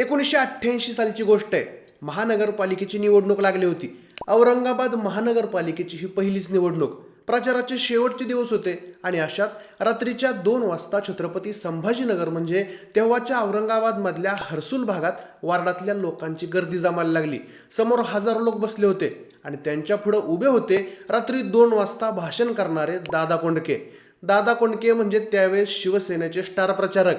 एकोणीसशे अठ्ठ्याऐंशी सालची गोष्ट आहे. महानगरपालिकेची निवडणूक लागली होती. औरंगाबाद महानगरपालिकेची ही पहिलीच निवडणूक. प्रचाराचे शेवटचे दिवस होते आणि अशात रात्रीच्या दोन वाजता छत्रपती संभाजीनगर म्हणजे तेव्हाच्या औरंगाबादमधल्या हर्सुल भागात वार्डातल्या लोकांची गर्दी जमायला लागली. समोर हजारो लोक बसले होते आणि त्यांच्या पुढं उभे होते रात्री दोन वाजता भाषण करणारे दादा कोंडके. दादा कोंडके म्हणजे त्यावेळेस शिवसेनेचे स्टार प्रचारक.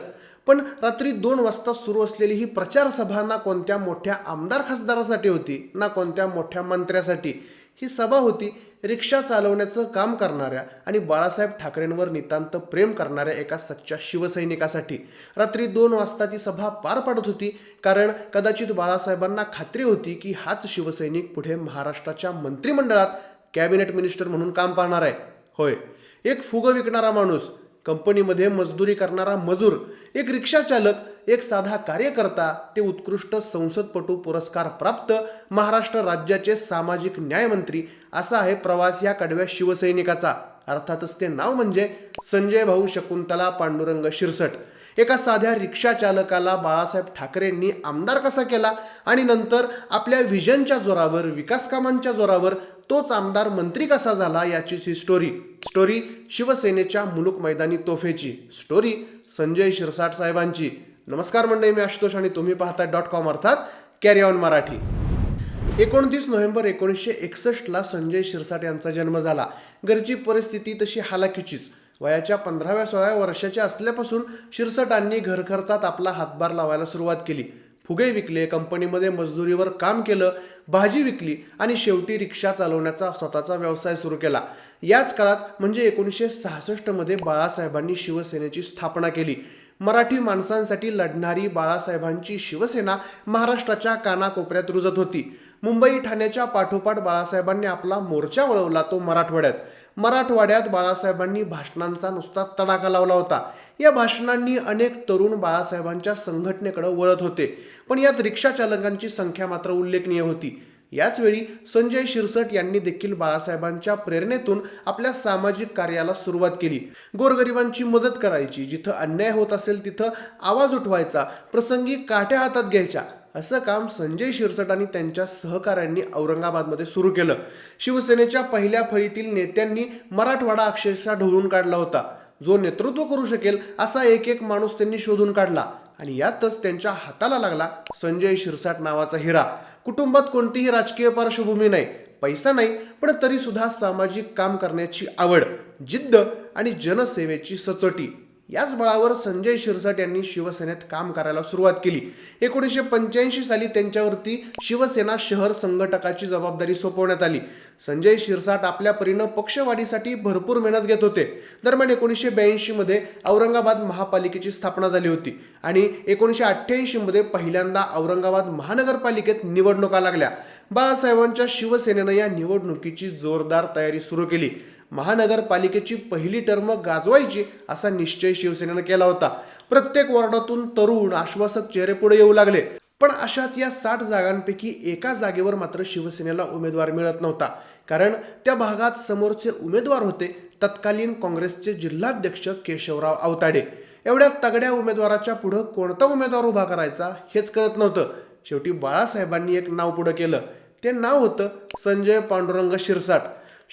पण रात्री दोन वाजता सुरू असलेली ही प्रचार सभा ना कोणत्या मोठ्या आमदार खासदारासाठी होती ना कोणत्या मोठ्या मंत्र्यासाठी ही सभा होती रिक्षा चालवण्याचं काम करणाऱ्या आणि बाळासाहेब ठाकरेंवर नितांत प्रेम करणाऱ्या एका सच्च्या शिवसैनिकासाठी. रात्री दोन वाजता ती सभा पार पडत होती कारण कदाचित बाळासाहेबांना खात्री होती की हाच शिवसैनिक पुढे महाराष्ट्राच्या मंत्रिमंडळात कॅबिनेट मिनिस्टर म्हणून काम पाहणार आहे. होय एक फुगं विकणारा माणूस कंपनीमध्ये मजदुरी करणारा मजूर एक रिक्षाचालक एक साधा कार्यकर्ता ते उत्कृष्ट संसदपटू पुरस्कार प्राप्त महाराष्ट्र राज्याचे सामाजिक न्यायमंत्री असा आहे प्रवास या कडव्या शिवसैनिकाचा. अर्थातच ते नाव म्हणजे संजय भाऊ शकुंतला पांडुरंग शिरसट. एका साध्या रिक्षा चालकाला बाळासाहेब ठाकरेंनी आमदार कसा केला? आणि नंतर आपल्या विजनच्या जोरावर विकास कामांच्या जोरावर तोच आमदार मंत्री कसा झाला याची ही स्टोरी स्टोरी शिवसेनेच्या मुलुक मैदानी तोफेची. स्टोरी संजय शिरसाट साहेबांची. नमस्कार मंडळी मी आशुतोष आणि तुम्ही पाहताय डॉट कॉम अर्थात कॅरी ऑन मराठी. एकोणतीस नोव्हेंबर एकोणीसशे एकसष्टला संजय शिरसाट यांचा जन्म झाला. घरची परिस्थिती तशी हालाकीचीच वयाच्या पंधराव्या सोळाव्या वर्षाच्या असल्यापासून शिरसटांनी घरखर्चात आपला हातभार लावायला सुरुवात केली. फुगे विकले कंपनीमध्ये मजदुरीवर काम केलं भाजी विकली आणि शेवटी रिक्षा चालवण्याचा स्वतःचा व्यवसाय सुरू केला. याच काळात म्हणजे एकोणीसशे सहासष्टमध्ये बाळासाहेबांनी शिवसेनेची स्थापना केली. मराठी माणसांसाठी लढणारी बाळासाहेबांची शिवसेना महाराष्ट्राच्या कानाकोपऱ्यात रुजत होती. मुंबई ठाण्याच्या पाठोपाठ बाळासाहेबांनी आपला मोर्चा वळवला तो मराठवाड्यात. मराठवाड्यात बाळासाहेबांनी भाषणांचा नुसता तडाखा लावला होता. या भाषणांनी अनेक तरुण बाळासाहेबांच्या संघटनेकडे वळत होते. पण यात रिक्षा चालकांची संख्या मात्र उल्लेखनीय होती. याचवेळी संजय शिरसट यांनी देखील बाळासाहेबांच्या प्रेरणेतून आपल्या सामाजिक कार्याला सुरुवात केली. गोरगरिबांची मदत करायची जिथं अन्याय होत असेल तिथं आवाज उठवायचा प्रसंगी काठ्या हातात घ्यायच्या असं काम संजय शिरसट आणि त्यांच्या सहकाऱ्यांनी औरंगाबादमध्ये सुरू केलं. शिवसेनेच्या पहिल्या फळीतील नेत्यांनी मराठवाडा अक्षरशः ढवळून काढला होता. जो नेतृत्व करू शकेल असा एक एक माणूस त्यांनी शोधून काढला. आणि यातच त्यांच्या हाताला लागला संजय शिरसाट नावाचा हिरा. कुटुंबात कोणतीही राजकीय पार्श्वभूमी नाही. पैसा नाही पण तरी सुद्धा सामाजिक काम करण्याची आवड जिद्द आणि जनसेवेची सचोटी. याच बळावर संजय शिरसाट यांनी शिवसेनेत काम करायला सुरुवात केली. एकोणीसशे पंच्याऐंशी साली त्यांच्यावरती शिवसेना शहर संघटकाची जबाबदारी सोपवण्यात आली. संजय शिरसाट आपल्या परीनं पक्षवाढीसाठी भरपूर मेहनत घेत होते. दरम्यान एकोणीसशे ब्याऐंशीमध्ये औरंगाबाद महापालिकेची स्थापना झाली होती आणि एकोणीसशे अठ्ठ्याऐंशीमध्ये पहिल्यांदा औरंगाबाद महानगरपालिकेत निवडणुका लागल्या. बाळासाहेबांच्या शिवसेनेनं या निवडणुकीची जोरदार तयारी सुरू केली. महानगरपालिकेची पहिली टर्म गाजवायची असा निश्चय शिवसेनेनं केला होता. प्रत्येक वॉर्डातून तरुण आश्वासक चेहरे पुढे येऊ लागले. पण अशात या साठ जागांपैकी एका जागेवर मात्र शिवसेनेला उमेदवार मिळत नव्हता. कारण त्या भागात समोरचे उमेदवार होते तत्कालीन काँग्रेसचे जिल्हाध्यक्ष केशवराव आवताडे. एवढ्या तगड्या उमेदवाराच्या पुढं कोणता उमेदवार उभा करायचा हेच कळत नव्हतं. शेवटी बाळासाहेबांनी एक नाव पुढं केलं. ते नाव होतं संजय पांडुरंग शिरसाट.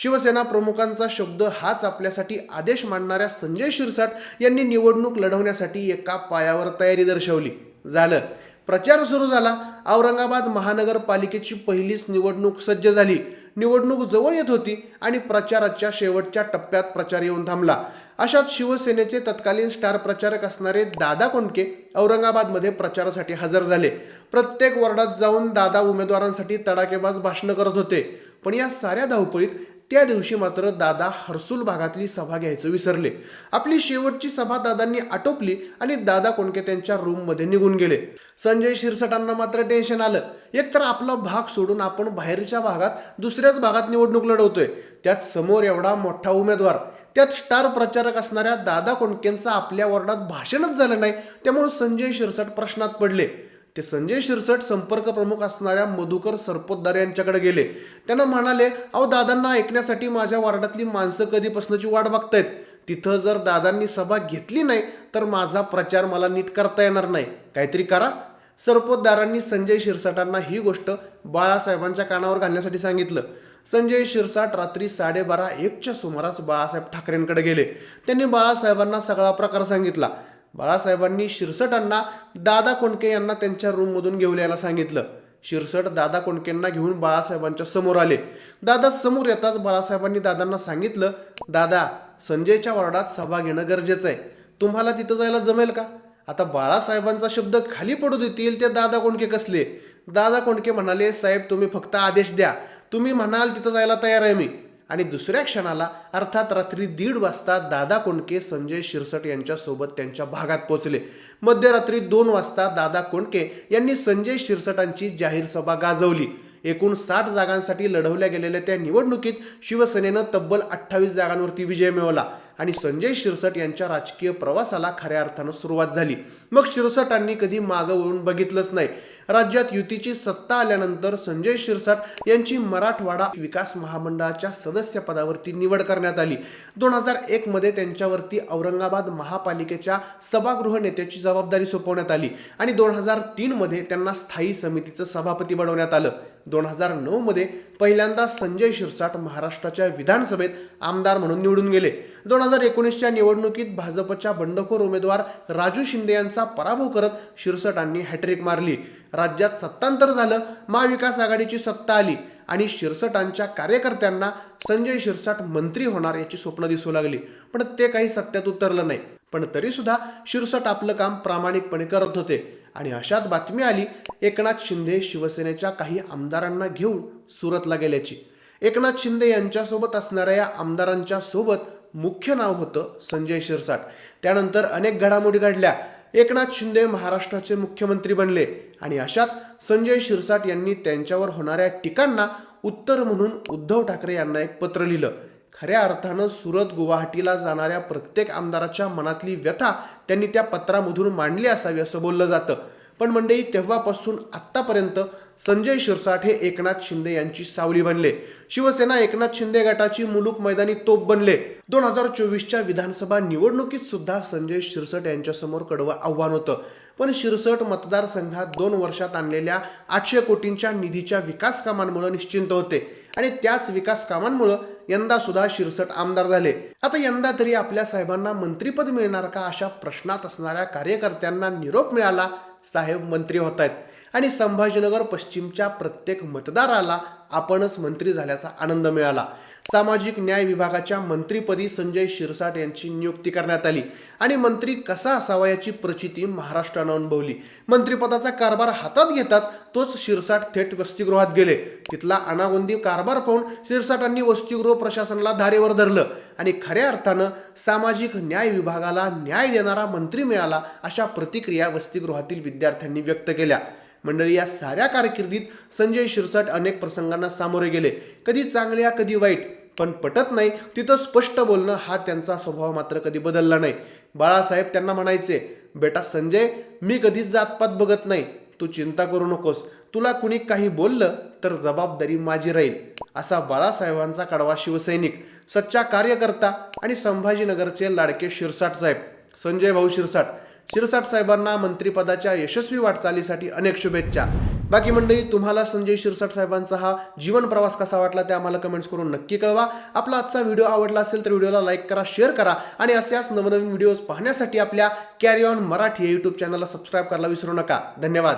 शिवसेना प्रमुखांचा शब्द हाच आपल्यासाठी आदेश मांडणाऱ्या संजय शिरसाट यांनी निवडणूक लढवण्यासाठी एका पायावर तयारी दर्शवली. झालं. प्रचार सुरू झाला. औरंगाबाद महानगरपालिकेची पहिलीच निवडणूक सज्ज झाली. निवडणूक जवळ येत होती आणि प्रचाराच्या शेवटच्या टप्प्यात प्रचार येऊन थांबला. अशात शिवसेनेचे तत्कालीन स्टार प्रचारक असणारे दादा कोंडके औरंगाबादमध्ये प्रचारासाठी हजर झाले. प्रत्येक वॉर्डात जाऊन दादा उमेदवारांसाठी तडाकेबाज भाषणं करत होते. पण या साऱ्या धावपळीत त्या दिवशी मात्र दादा हर्सुल भागातली सभा घ्यायचं विसरले. आपली शेवटची सभा दादांनी आटोपली आणि दादा कोणके त्यांच्या रूममध्ये निघून गेले. संजय शिरसटांना मात्र टेन्शन आलं. एकतर आपला भाग सोडून आपण बाहेरच्या भागात दुसऱ्याच भागात निवडणूक लढवतोय. त्यात समोर एवढा मोठा उमेदवार. त्यात स्टार प्रचारक असणाऱ्या दादा कोणकेंचं आपल्या वॉर्डात भाषणच झालं नाही. त्यामुळे संजय शिरसट प्रश्नात पडले. ते संजय शिरसट संपर्क प्रमुख असणाऱ्या मधुकर सरपोतदार यांच्याकडे गेले. त्यांना म्हणाले अहो दादांना ऐकण्यासाठी माझ्या वार्डातली माणसं कधीपासूनची वाट बघतायत. तिथं जर दादांनी सभा घेतली नाही तर माझा प्रचार मला नीट करता येणार नाही. काहीतरी करा. सरपोतदारांनी संजय शिरसाटांना ही गोष्ट बाळासाहेबांच्या कानावर घालण्यासाठी सांगितलं. संजय शिरसाट रात्री साडेबारा एकच्या सुमारास बाळासाहेब ठाकरेंकडे गेले. त्यांनी बाळासाहेबांना सगळा प्रकार सांगितला. बाळासाहेबांनी शिरसटांना दादा कोंडके यांना त्यांच्या रूममधून घेऊन यायला सांगितलं. शिरसट दादा कोंडकेंना घेऊन बाळासाहेबांच्या समोर आले. दादा समोर येताच बाळासाहेबांनी दादांना सांगितलं दादा संजयच्या वॉर्डात सभा घेणं गरजेचं आहे. तुम्हाला तिथं जायला जमेल का? आता बाळासाहेबांचा शब्द खाली पडू देतील ते दादा कोंडके कसले? दादा कोंडके म्हणाले साहेब तुम्ही फक्त आदेश द्या. तुम्ही म्हणाल तिथं जायला तयार आहे मी. आणि दुसऱ्या क्षणाला अर्थात रात्री दीड वाजता दादा कोंडके संजय शिरसट यांच्यासोबत त्यांच्या भागात पोहोचले. मध्यरात्री दोन वाजता दादा कोंडके यांनी संजय शिरसटांची जाहीर सभा गाजवली. एकूण साठ जागांसाठी लढवल्या गेलेल्या त्या निवडणुकीत शिवसेनेनं तब्बल अठ्ठावीस जागांवरती विजय मिळवला. आणि संजय शिरसट यांच्या राजकीय प्रवासाला खऱ्या अर्थानं सुरुवात झाली. मग शिरसटांनी कधी मागं वळून बघितलंच नाही. राज्यात युतीची सत्ता आल्यानंतर संजय शिरसाट यांची मराठवाडा विकास महामंडळाच्या सदस्यपदावरती निवड करण्यात आली. दोन हजार एकमध्ये त्यांच्यावरती औरंगाबाद महापालिकेच्या सभागृह नेत्याची जबाबदारी सोपवण्यात आली आणि दोन हजार तीनमध्ये त्यांना स्थायी समितीचं सभापती बनवण्यात आलं. दोन हजार नऊमध्ये पहिल्यांदा संजय शिरसाट महाराष्ट्राच्या विधानसभेत आमदार म्हणून निवडून गेले. दोन हजार एकोणीसच्या निवडणुकीत भाजपच्या बंडखोर उमेदवार राजू शिंदे यांचा पराभव करत शिरसटांनी हॅट्रिक मारली. राज्यात सत्तांतर झालं महाविकास आघाडीची सत्ता आली आणि शिरसटांच्या कार्यकर्त्यांना संजय शिरसाट मंत्री होणार याची स्वप्न दिसू लागली. पण ते काही सत्यात उतरलं नाही. पण तरी सुद्धा शिरसट आपलं काम प्रामाणिकपणे करत होते. आणि अशात बातमी आली एकनाथ शिंदे शिवसेनेच्या काही आमदारांना घेऊन सुरतला गेल्याची. एकनाथ शिंदे यांच्यासोबत असणाऱ्या या आमदारांच्या सोबत मुख्य नाव होतं संजय शिरसाट. त्यानंतर अनेक घडामोडी घडल्या. एकनाथ शिंदे महाराष्ट्राचे मुख्यमंत्री बनले आणि अशात संजय शिरसाट यांनी त्यांच्यावर होणाऱ्या टीकांना उत्तर म्हणून उद्धव ठाकरे यांना एक पत्र लिहिलं. खऱ्या अर्थानं सुरत गुवाहाटीला जाणाऱ्या प्रत्येक आमदाराच्या मनातली व्यथा त्यांनी त्या पत्रामधून मांडली असावी असं बोललं जातं. पण मंडळी तेव्हापासून आत्तापर्यंत संजय शिरसाट हे एकनाथ शिंदे यांची सावली बनले. शिवसेना एकनाथ शिंदे गटाची मुलूक मैदानी तोप बनले. दोन हजार चोवीसच्या विधानसभा निवडणुकीत सुद्धा संजय शिरसट यांच्यासमोर कडवं आव्हान होतं. पण शिरसट मतदारसंघात दोन वर्षात आणलेल्या आठशे कोटींच्या निधीच्या विकास कामांमुळे निश्चिंत होते. आणि त्याच विकास कामांमुळे यंदा सुद्धा शिरसट आमदार झाले. आता यंदा तरी आपल्या साहेबांना मंत्रीपद मिळणार का अशा प्रश्नात असणाऱ्या कार्यकर्त्यांना निरोप मिळाला? साहेब मंत्री होत आहेत. आणि संभाजीनगर पश्चिमच्या प्रत्येक मतदाराला आपणच मंत्री झाल्याचा आनंद मिळाला. सामाजिक न्याय विभागाच्या मंत्रीपदी संजय शिरसाट यांची नियुक्ती करण्यात आली. आणि मंत्री कसा असावा याची प्रचिती महाराष्ट्रानं अनुभवली. मंत्रिपदाचा कारभार हातात घेताच तोच शिरसाट थेट वसतिगृहात गेले. तिथला अनागोंदी कारभार पाहून शिरसाटांनी वसतिगृह प्रशासनाला धारेवर धरलं. आणि खऱ्या अर्थानं सामाजिक न्याय विभागाला न्याय देणारा मंत्री मिळाला अशा प्रतिक्रिया वसतिगृहातील विद्यार्थ्यांनी व्यक्त केल्या. मंडळी या साऱ्या कारकिर्दीत संजय शिरसाट अनेक प्रसंगांना सामोरे गेले. कधी चांगल्या कधी वाईट. पण पटत नाही. तिथं स्पष्ट बोलणं हा त्यांचा स्वभाव मात्र कधी बदलला नाही. बाळासाहेब त्यांना म्हणायचे बेटा संजय मी कधीच जातपात बघत नाही. तू चिंता करू नकोस. तुला कुणी काही बोललं तर जबाबदारी माझी राहील. असा बाळासाहेबांचा कडवा शिवसैनिक सच्चा कार्यकर्ता आणि संभाजीनगरचे लाडके शिरसाट साहेब संजय भाऊ शिरसाट. शिरसाट साहेबांना मंत्रिपदाच्या यशस्वी वाटचालीसाठी अनेक शुभेच्छा. बाकी मंडळी तुम्हाला संजय शिरसाट साहेबांचा हा जीवन प्रवास कसा वाटला ते आम्हाला कमेंट्स करून नक्की कळवा. आपला आजचा व्हिडिओ आवडला असेल तर व्हिडिओला लाईक करा शेअर करा आणि असेच नवनवीन व्हिडिओज पाहण्यासाठी आपल्या कॅरी ऑन मराठी या यूट्यूब चॅनलला सबस्क्राईब करायला विसरू नका. धन्यवाद.